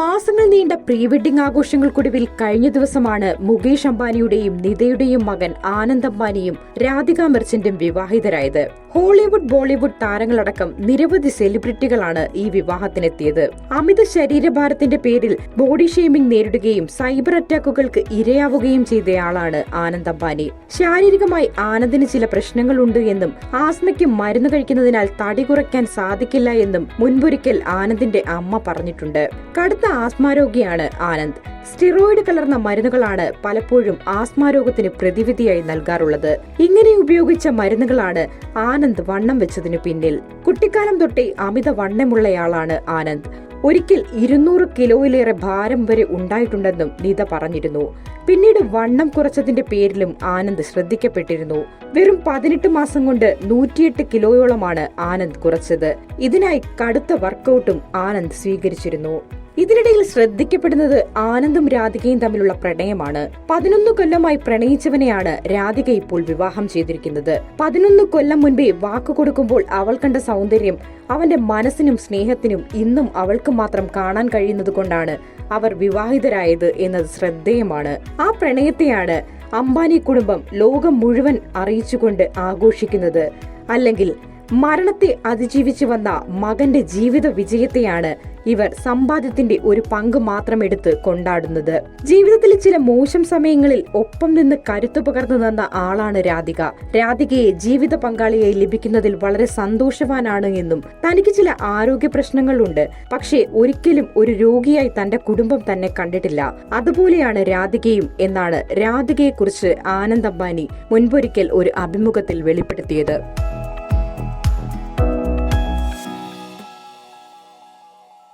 മാസങ്ങൾ നീണ്ട pre wedding ആഘോഷങ്ങൾക്കൊടുവിൽ കഴിഞ്ഞ ദിവസമാണ് മുകേഷ് അംബാനിയുടെയും നിതയുടെയും മകൻ ആനന്ദ് അംബാനിയും രാധിക മെർച്ചന്റും വിവാഹിതരായത്. ഹോളിവുഡ് ബോളിവുഡ് താരങ്ങളടക്കം നിരവധി സെലിബ്രിറ്റികളാണ് ഈ വിവാഹത്തിനെത്തിയത്. അമിത ശരീരഭാരത്തിന്റെ പേരിൽ ബോഡി ഷെയ്മിംഗ് നേരിടുകയും സൈബർ അറ്റാക്കുകൾക്ക് ഇരയാവുകയും ചെയ്തയാളാണ് ആനന്ദ് അംബാനി. ശാരീരികമായി ആനന്ദിന് ചില പ്രശ്നങ്ങളുണ്ട് എന്നും ആസ്മയ്ക്ക് മരുന്ന് കഴിക്കുന്നതിനാൽ തടി കുറയ്ക്കാൻ സാധിക്കില്ല എന്നും മുൻപൊരിക്കൽ ആനന്ദിന്റെ അമ്മ പറഞ്ഞിട്ടുണ്ട്. കടുത്ത ആസ്മാരോഗിയാണ് ആനന്ദ്. സ്റ്റിറോയിഡ് കലർന്ന മരുന്നുകളാണ് പലപ്പോഴും ആസ്മാരോഗത്തിന് പ്രതിവിധിയായി നൽകാറുള്ളത്. ഇങ്ങനെ ഉപയോഗിച്ച മരുന്നുകളാണ് ആനന്ദ് വണ്ണം വെച്ചതിനു പിന്നിൽ. കുട്ടിക്കാലം തൊട്ടേ അമിത വണ്ണമുള്ളയാളാണ് ആനന്ദ്. ഒരിക്കൽ ഇരുന്നൂറ് കിലോയിലേറെ ഭാരം വരെ ഉണ്ടായിട്ടുണ്ടെന്നും നീത പറഞ്ഞിരുന്നു. പിന്നീട് വണ്ണം കുറച്ചതിന്റെ പേരിലും ആനന്ദ് ശ്രദ്ധിക്കപ്പെട്ടിരുന്നു. വെറും പതിനെട്ട് മാസം കൊണ്ട് നൂറ്റിയെട്ട് കിലോയോളമാണ് ആനന്ദ് കുറച്ചത്. ഇതിനായി കടുത്ത വർക്കൗട്ടും ആനന്ദ് സ്വീകരിച്ചിരുന്നു. ഇതിനിടയിൽ ശ്രദ്ധിക്കപ്പെടുന്നത് ആനന്ദും രാധികയും തമ്മിലുള്ള പ്രണയമാണ്. പതിനൊന്ന് കൊല്ലമായി പ്രണയിച്ചവനെയാണ് രാധിക ഇപ്പോൾ വിവാഹം ചെയ്തിരിക്കുന്നത്. പതിനൊന്ന് കൊല്ലം മുൻപേ വാക്കു കൊടുക്കുമ്പോൾ അവൾ കണ്ട സൗന്ദര്യം അവന്റെ മനസ്സിനും സ്നേഹത്തിനും ഇന്നും അവൾക്ക് മാത്രം കാണാൻ കഴിയുന്നത് കൊണ്ടാണ് അവർ വിവാഹിതരായത് എന്നത് ശ്രദ്ധേയമാണ്. ആ പ്രണയത്തെയാണ് അംബാനി കുടുംബം ലോകം മുഴുവൻ അറിയിച്ചുകൊണ്ട് ആഘോഷിക്കുന്നത്. അല്ലെങ്കിൽ മരണത്തെ അതിജീവിച്ചു വന്ന മകന്റെ ജീവിത വിജയത്തെയാണ് ഇവർ സമ്പാദ്യത്തിന്റെ ഒരു പങ്ക് മാത്രം എടുത്ത് കൊണ്ടാടുന്നത്. ജീവിതത്തിലെ ചില മോശം സമയങ്ങളിൽ ഒപ്പം നിന്ന് കരുത്തു പകർന്നു തന്ന ആളാണ് രാധിക. രാധികയെ ജീവിത പങ്കാളിയായി ലഭിക്കുന്നതിൽ വളരെ സന്തോഷവാനാണ് എന്നും തനിക്ക് ചില ആരോഗ്യ പ്രശ്നങ്ങളുണ്ട്. പക്ഷേ ഒരിക്കലും ഒരു രോഗിയായി തന്റെ കുടുംബം തന്നെ കണ്ടിട്ടില്ല. അതുപോലെയാണ് രാധികയും എന്നാണ് രാധികയെക്കുറിച്ച് ആനന്ദ് അംബാനി മുൻപൊരിക്കൽ ഒരു അഭിമുഖത്തിൽ വെളിപ്പെടുത്തിയത്.